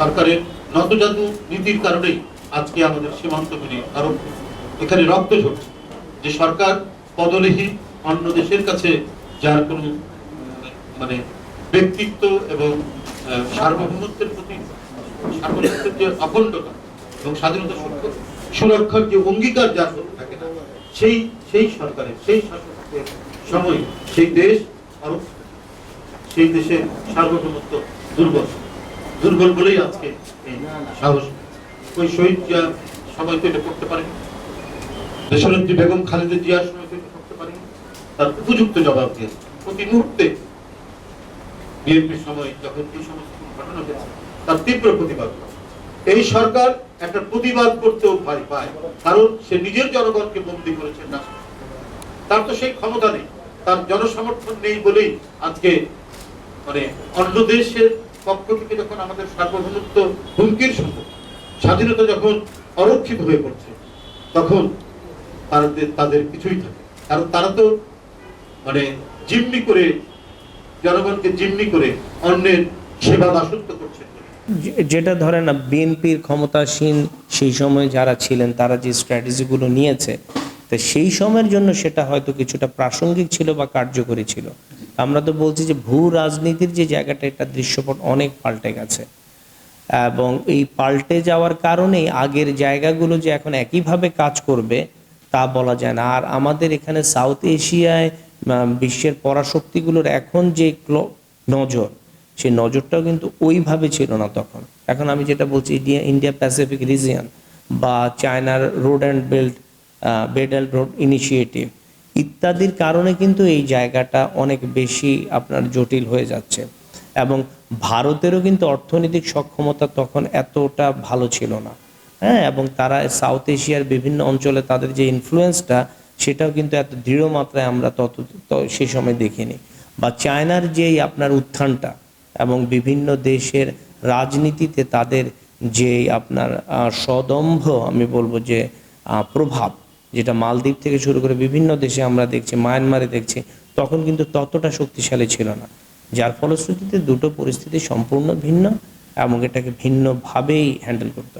সরকারের নতজাতু নীতির কারণেই আজকে আমাদের সীমান্ত পেরিয়ে কারণ এখানে রক্ত ঝরছে। যে সরকার পদলেহী অন্য দেশের কাছে যার কোনো মানে ব্যক্তিত্ব এবং সার্বভৌমত্বের প্রতি, সার্বভৌমত্বের যে অখণ্ডতা এবং স্বাধীনতা সুরক্ষা- সুরক্ষার যে অঙ্গীকার যার থাকে না, সেই সেই সরকারের, সেই শাসকের সময় সেই দেশ আরও সেই দেশের সার্বভৌমত্ব দুর্বল। দুর্বল বলেই আজকে সাহস। ওই শহীদ সময় তো এটা করতে পারেনি। দেশনেত্রী বেগম জিয়ার সময় তো এটা করতে তার উপযুক্ত জবাব দিয়েছে প্রতি মুহূর্তে বিএনপির সময় যখন এই সমস্ত ঘটনা হয়েছে, তার তীব্র প্রতিবাদ। এই সরকার একটা প্রতিবাদ করতেও ভয় পায়, কারণ সে নিজের জনগণকে বন্দী করেছেন না। তার তো সেই ক্ষমতা নেই, তার জনসমর্থন নেই বলেই আজকে মানে অন্য দেশের পক্ষ থেকে যখন আমাদের সার্বভৌমত্ব হুমকির সম্মুখ স্বাধীনতা যখন অরক্ষিত হয়ে পড়ছে, তখন তাদের তাদের কিছুই থাকে। কারণ তারা তো মানে জিম্মি করে, জনগণকে জিম্মি করে অন্যের সেবা দাসত্ব করছে যেটা ধরেন না, বিএনপির ক্ষমতাসীন সেই সময় যারা ছিলেন, তারা যে স্ট্র্যাটেজিগুলো নিয়েছে, তো সেই সময়ের জন্য সেটা হয়তো কিছুটা প্রাসঙ্গিক ছিল বা কার্যকরী ছিল। আমরা তো বলছি যে ভূ রাজনীতির যে জায়গাটা, এটা দৃশ্যপট অনেক পাল্টে গেছে। এবং এই পাল্টে যাওয়ার কারণেই আগের জায়গাগুলো যে এখন একইভাবে কাজ করবে, তা বলা যায় না। আর আমাদের এখানে সাউথ এশিয়ায় বিশ্বের পরাশক্তিগুলোর এখন যে নজর, সেই নজরটাও কিন্তু ওইভাবে ছিল না তখন। এখন আমি যেটা বলছি, ইন্ডিয়া ইন্ডিয়া প্যাসিফিক রিজিয়ন বা চায়নার road and belt belt and road initiative. ইত্যাদির কারণে কিন্তু এই জায়গাটা অনেক বেশি আপনার জটিল হয়ে যাচ্ছে এবং ভারতেরও কিন্তু অর্থনৈতিক সক্ষমতা তখন এতটা ভালো ছিল না। হ্যাঁ এবং তারা সাউথ এশিয়ার বিভিন্ন অঞ্চলে তাদের যে ইনফ্লুয়েন্সটা সেটাও কিন্তু এত দৃঢ় মাত্রায় আমরা তত সেই সময় দেখিনি। বা চায়নার যেই আপনার উত্থানটা এবং বিভিন্ন দেশের রাজনীতিতে তাদের যে আপনার সদম্ভ আমি বলব যে প্রভাব যেটা মালদ্বীপ থেকে শুরু করে বিভিন্ন দেশে আমরা দেখছি, মায়ানমারে দেখছি, তখন কিন্তু ততটা শক্তিশালী ছিল না। যার ফলশ্রুতিতে দুটো পরিস্থিতি সম্পূর্ণ ভিন্ন এবং এটাকে ভিন্নভাবেই হ্যান্ডেল করতে হবে।